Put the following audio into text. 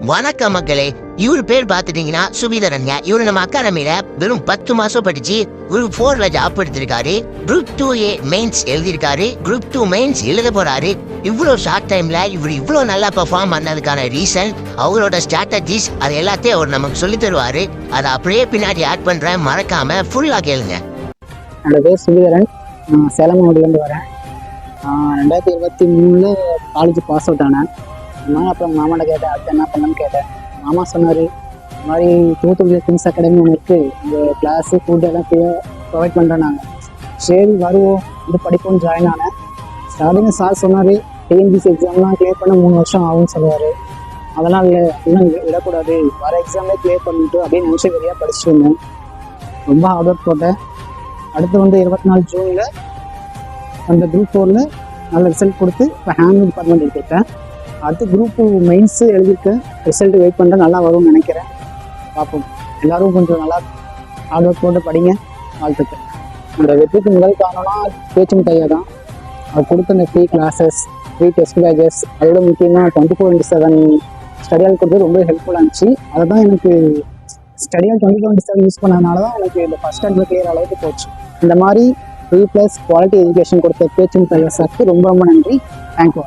வணக்கம் மக்களே. இவரு பேர் பார்த்துட்டீங்கன்னா சுபீதரன்யா இவரு நம்ம அகாடமியில வெறும் பத்து மாசம் படிச்சு குரூப் ஃபோர்ல ஜாப் எடுத்திருக்காரு. குரூப் டூ ஏ மெயின்ஸ் எழுதியிருக்காரு. குரூப் டூ மெயின்ஸ் எழுத போறாரு. இவ்வளோ ஷார்ட் டைம்ல இவர் இவ்வளோ நல்லா பெர்ஃபார்ம் பண்ணதுக்கான ரீசன் அவரோட ஸ்ட்ராட்டஜிஸ் அது எல்லாத்தையும் அவர் நமக்கு சொல்லி தருவாரு. அதை அப்படியே பின்னாடி ஆட் பண்றேன். மறக்காம ஃபுல்லா கேளுங்க. என்னோட பேர் சுபீதரன் நான் சேலம் மாவட்டத்துலேருந்து வரேன். ஆஹ் ரெண்டாயிரத்தி இருபத்தி மூணில் காலேஜ் பாஸ் அவுட் ஆனேன். நான் அப்புறம் மாமாட்ட கேட்டேன்? அடுத்து என்ன பண்ணணும்னு கேட்டேன். மாமா சொன்னார் இந்த மாதிரி தூத்துக்குடி கிங்ஸ் அகாடமி ஒன்று இருக்குது இந்த கிளாஸு ஃபுட் எல்லாம் ப்ரொவைட் பண்ணுறேன் நாங்கள் சரி வருவோம். இது படிப்போம்னு ஜாயின் ஆனேன். ஸ்டார்டிங் சார் சொன்னார் டிஎன்பிசி எக்ஸாம்லாம் கிளியர் பண்ண மூணு வருஷம் ஆகும்னு சொல்லுவார். அதெல்லாம் இல்லை இன்னும் விடக்கூடாது. வர எக்ஸாம்லேயே கிளியர் பண்ணிட்டு அப்படியே நிமிஷம் வெளியாக படிச்சுட்டு இருந்தேன் ரொம்ப ஹார்ட் ஒர்க் போட்டேன். அடுத்து வந்து இருபத்தி நாலு ஜூனில் அந்த குரூப் ஃபோரில் நல்ல ரிசல்ட் கொடுத்து இப்போ ஹேண்ட் டிபார்ட்மெண்ட் எடுத்துருக்கேன் அடுத்து குரூப் மெயின்ஸு எழுதியிருக்கேன் ரிசல்ட் வெயிட் பண்ணுறேன் நல்லா வரும்னு நினைக்கிறேன். பார்ப்போம். எல்லாரும் கொஞ்சம் நல்லா ஹார்ட் ஒர்க் போட்டு படிங்க. வாழ்த்துக்கள். இந்த வெற்றிக்கு முதல் காரணம்னா பேச்சும் முட்டையா தான். அவர் கொடுத்த இந்த free classes free test pages அதோட முக்கியமாக டுவெண்ட்டி ஃபோர் இன்ட்டு செவன் ஸ்டடியால் கொடுத்தது ரொம்ப ஹெல்ப்ஃபுல்லாக இருந்துச்சு. அதை தான் எனக்கு ஸ்டடியால் டுவெண்ட்டி டுவெண்ட்டி செவன் யூஸ் பண்ணனால தான் எனக்கு இந்த ஃபஸ்ட் ஸ்டாண்டர்ட் கிளியர் அளவுக்கு போச்சு. இந்த மாதிரி ஃப்ரீ ப்ளஸ் குவாலிட்டி எஜுகேஷன் கொடுத்த பேச்சும் முட்டையா சாருக்கு ரொம்ப ரொம்ப நன்றி. தேங்க்யூ